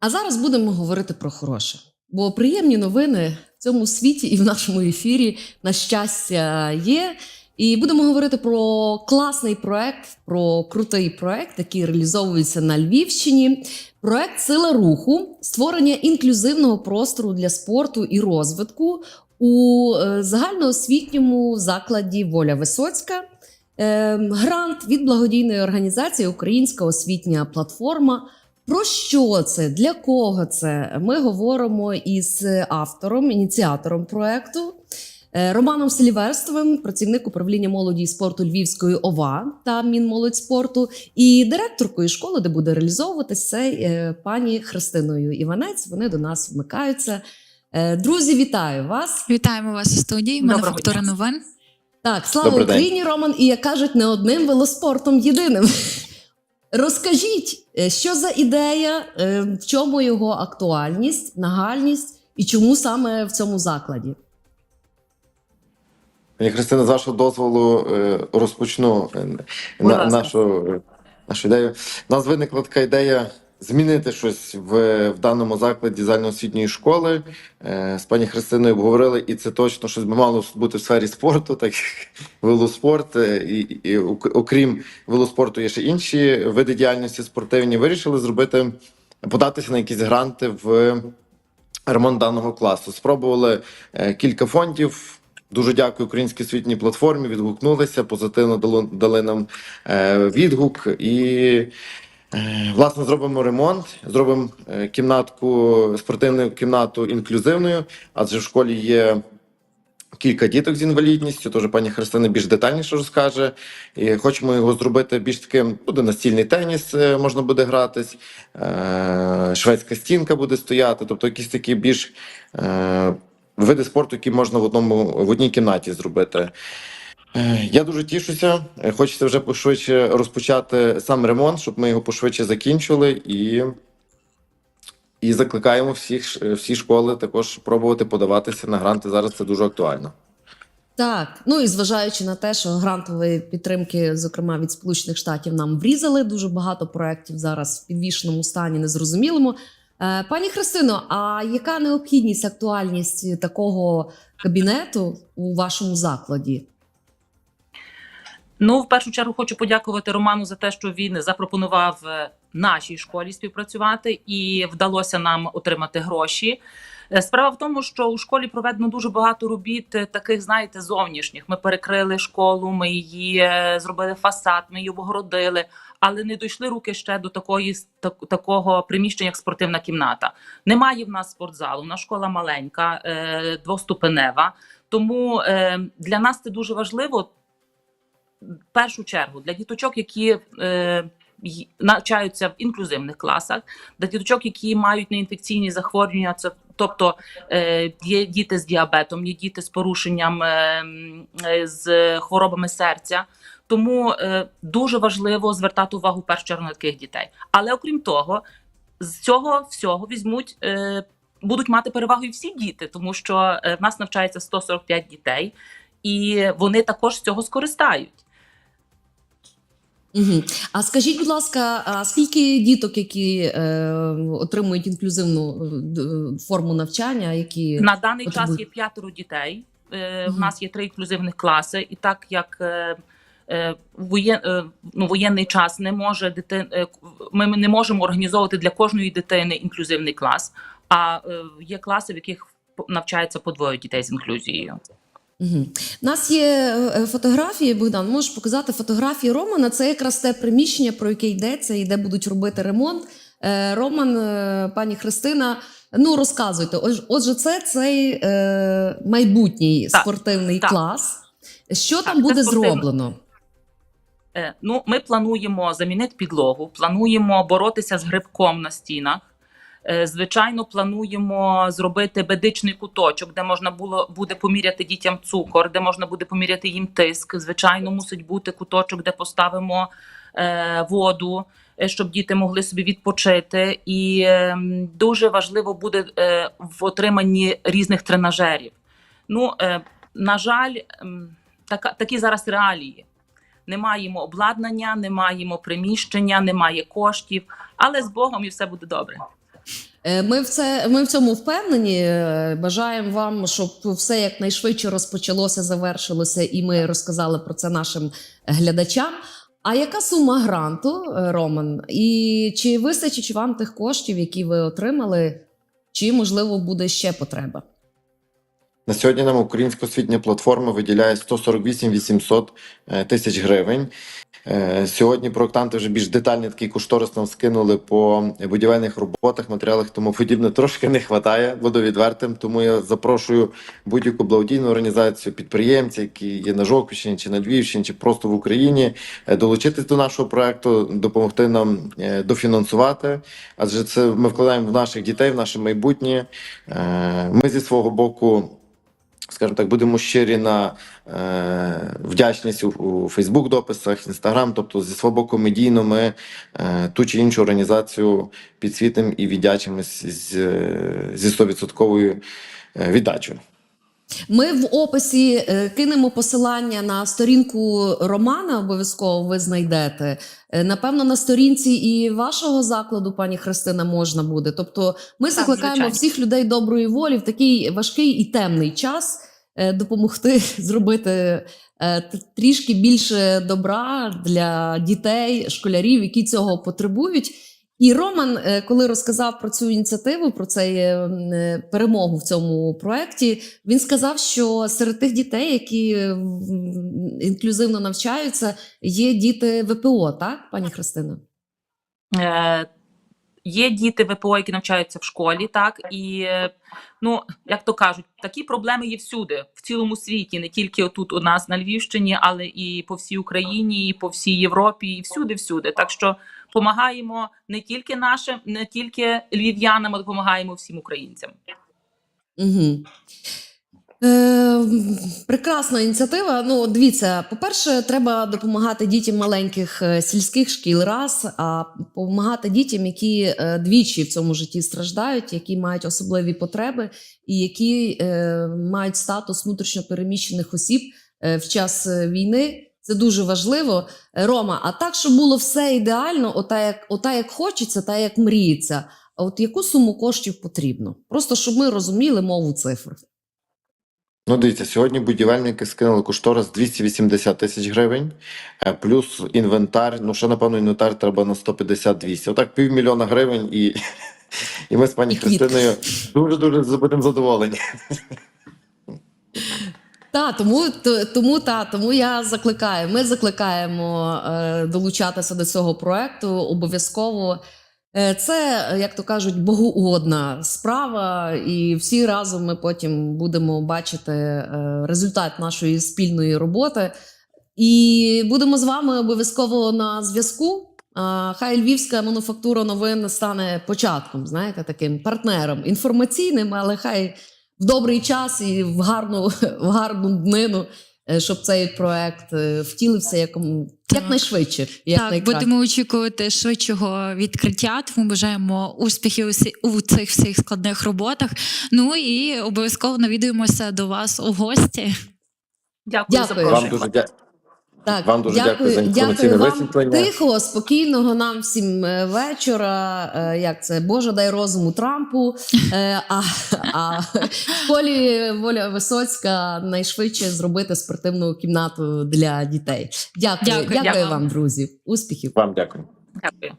А зараз будемо говорити про хороше. Бо приємні новини в цьому світі і в нашому ефірі, на щастя, є. І будемо говорити про класний проект, про крутий проект, який реалізовується на Львівщині. Проект Сила руху, створення інклюзивного простору для спорту і розвитку у е, загальноосвітньому закладі Воля Висоцька. Е, Грант від благодійної організації Українська освітня платформа. Про що це? Для кого це? Ми говоримо із автором, ініціатором проекту е, Романом Селіверстовим, працівник управління молоді і спорту Львівської ОВА та Мінмолодь спорту, і директоркою школи, де буде реалізовуватись це е, пані Христиною Іванець. Вони до нас вмикаються. Е, Друзі, вітаю вас! Вітаємо вас у студії. Мануфактура новин. Так, слава Добрий день. Україні, Роман, і як кажуть, не одним велоспортом єдиним. Розкажіть, е, що за ідея, е, в чому його актуальність, нагальність і чому саме в цьому закладі? Пані Христина, з вашого дозволу е, розпочну Будь на, нашу, нашу ідею. У нас виникла така ідея змінити щось в, в даному закладі загальноосвітньої школи. Е, З пані Христиною обговорили, і це точно щось би мало бути в сфері спорту, так як велоспорт. е, І, і окрім велоспорту, є ще інші види діяльності спортивні. Вирішили зробити, податися на якісь гранти в ремонт даного класу. Спробували е, кілька фондів. Дуже дякую українській освітній платформі. Відгукнулися, позитивно дали нам відгук. І власне зробимо ремонт, зробимо е, кімнатку, спортивну кімнату інклюзивною, адже в школі є. Кілька діток з інвалідністю, теж пані Христина більш детальніше розкаже. І хочемо його зробити більш таким. Буде настільний теніс, е, можна буде гратись, е, шведська стінка буде стояти, тобто якісь такі більш е, види спорту, які можна в одному в одній кімнаті зробити. Е, Я дуже тішуся. Е, Хочеться вже пошвидше розпочати сам ремонт, щоб ми його пошвидше закінчили і. І закликаємо всіх всі школи також пробувати подаватися на гранти. Зараз це дуже актуально. Так, ну і зважаючи на те, що грантової підтримки, зокрема від Сполучених Штатів, нам врізали дуже багато проєктів зараз в підвішеному стані, незрозумілому. Е, Пані Христино, а яка необхідність, актуальність такого кабінету у вашому закладі? Ну, в першу чергу хочу подякувати Роману за те, що він запропонував е, нашій школі співпрацювати, і вдалося нам отримати гроші. Е, Справа в тому, що у школі проведено дуже багато робіт, е, таких, знаєте, зовнішніх. Ми перекрили школу, ми її зробили фасад, ми її обгородили, але не дійшли руки ще до такої так, такого приміщення, як спортивна кімната. Немає в нас спортзалу. У нас школа маленька, двоступенева. Тому для нас це дуже важливо першу чергу для діточок, які е, навчаються в інклюзивних класах, для діточок, які мають неінфекційні захворювання, це тобто е, є діти з діабетом, є діти з порушенням е, е, з хворобами серця. Тому е, дуже важливо звертати увагу в першу чергу на таких дітей. Але окрім того, з цього всього візьмуть. Е, Будуть мати перевагу і всі діти, тому що е, в нас навчається 145 дітей, і вони також з цього скористають. Угу. А скажіть, будь ласка, а скільки діток, які е, отримують інклюзивну е, форму навчання, які На даний час є п'ятеро дітей. Е, В нас є три інклюзивних класи, і так як е, е, воєн, е, ну, воєнний час не може дитин, ми не можемо організовувати для кожної дитини інклюзивний клас, а е, є класи, в яких навчається по двоє дітей з інклюзією. Угу. У нас є е, фотографії, Богдан, можеш показати фотографії Романа. Це якраз те приміщення, про яке йдеться, і де будуть робити ремонт. Е, Роман, е, пані Христина, ну розказуйте. Отже, це цей е, майбутній Так, спортивний так. клас. Що Так, там буде зроблено? Е, Ну, ми плануємо замінити підлогу, плануємо боротися з грибком на стінах. Е, Звичайно, плануємо зробити медичний куточок, де можна було буде поміряти дітям цукор, де можна буде поміряти їм тиск. Звичайно, мусить бути куточок, де поставимо е, воду, е, щоб діти могли собі відпочити. І е, дуже важливо буде в отриманні різних тренажерів. Ну, на жаль, ем, така, такі зараз реалії. Не маємо обладнання, не маємо приміщення, немає коштів, але з Богом і все буде добре. Е, Ми в це ми в цьому впевнені. Е, Бажаємо вам, щоб все якнайшвидше розпочалося, завершилося, і ми розказали про це нашим глядачам. А яка сума гранту, е, Роман? І чи вистачить вам тих коштів, які ви отримали, чи можливо буде ще потреба? На сьогодні нам українська освітня платформа виділяє 148 800 е, тисяч гривень. Е, Сьогодні проектанти вже більш детальний такий кошторис нам скинули по будівельних роботах, матеріалах, тому подібне трошки не вистачає, буду відвертим. Тому я запрошую будь-яку благодійну організацію, підприємців, які є на Жовківщині чи на Львівщині, чи просто в Україні, е, долучитись до нашого проекту, допомогти нам дофінансувати. Адже це ми вкладаємо в наших дітей, в наше майбутнє. Ми зі свого боку скажімо так, будемо щирі на е, вдячність у, у Фейсбук дописах, Інстаграм. Тобто, зі свого ми е, ту чи іншу організацію підсвітимо і віддячимось е, зі 100% е, віддачею. Ми в описі е, кинемо посилання на сторінку Романа. Обов'язково ви знайдете. Е, Напевно, на сторінці і вашого закладу, пані Христина, можна буде. Тобто, ми Так, закликаємо звичайно. всіх людей доброї волі в такий важкий і темний час е, допомогти зробити трішки більше добра для дітей, школярів, які цього потребують. І Роман, е, коли розказав про цю ініціативу, про цей е, е, перемогу в цьому проєкті, він сказав, що серед тих дітей, які інклюзивно навчаються, є діти ВПО, так, пані Христина? Є діти ВПО, які навчаються в школі, так і ну як то кажуть, такі проблеми є всюди, в цілому світі, не тільки отут у нас на Львівщині, але і по всій Україні, і по всій Європі, і всюди, всюди. Так що допомагаємо не тільки нашим, не тільки львів'янам, а допомагаємо всім українцям. Угу. Е, прекрасна ініціатива. Ну, дивіться, по-перше, треба допомагати дітям маленьких е, сільських шкіл раз, а допомагати дітям, які е, двічі в цьому житті страждають, які мають особливі потреби і які е, мають статус внутрішньопереміщених осіб е, в час війни. Це дуже важливо. Рома, а так, щоб було все ідеально, ота як, ота як хочеться, та як мріється. А от яку суму коштів потрібно? Просто щоб ми розуміли мову цифр. Ну, дивіться, сьогодні будівельники скинули кошторис 280 тисяч гривень, е, плюс інвентар. Ну, ще, напевно, інвентар треба на 150-200. Отак півмільйона гривень, і, і ми з пані Христиною дуже-дуже будемо задоволені. Та тому тому та тому я закликаю. Ми закликаємо е, долучатися до цього проекту обов'язково. Е, Це, як то кажуть, богоугодна справа, і всі разом ми потім будемо бачити е, результат нашої спільної роботи. І будемо з вами обов'язково на зв'язку. Хай Львівська мануфактура новин стане початком, знаєте, таким партнером інформаційним, але хай в добрий час і в гарну, в гарну днину, щоб цей проект е, втілився якому якнайшвидше. якнайшвидше. Так, будемо очікувати швидшого відкриття. Тому бажаємо успіхів усі- у цих всіх складних роботах. Ну і обов'язково навідуємося до вас у гості. Дякую, за Дякую. Вам запрошення. дуже дя... Так, Вам дуже дякую за інформаційне дякую вам. висвітлення. Тихого, спокійного нам всім е, вечора. Е, Як це Боже дай розуму Трампу. Е, А, а в школі Воля Висоцька найшвидше зробити спортивну кімнату для дітей. Дякую, Дякую. дякую Дякую. вам, друзі. Успіхів. Вам дякую. Дякую.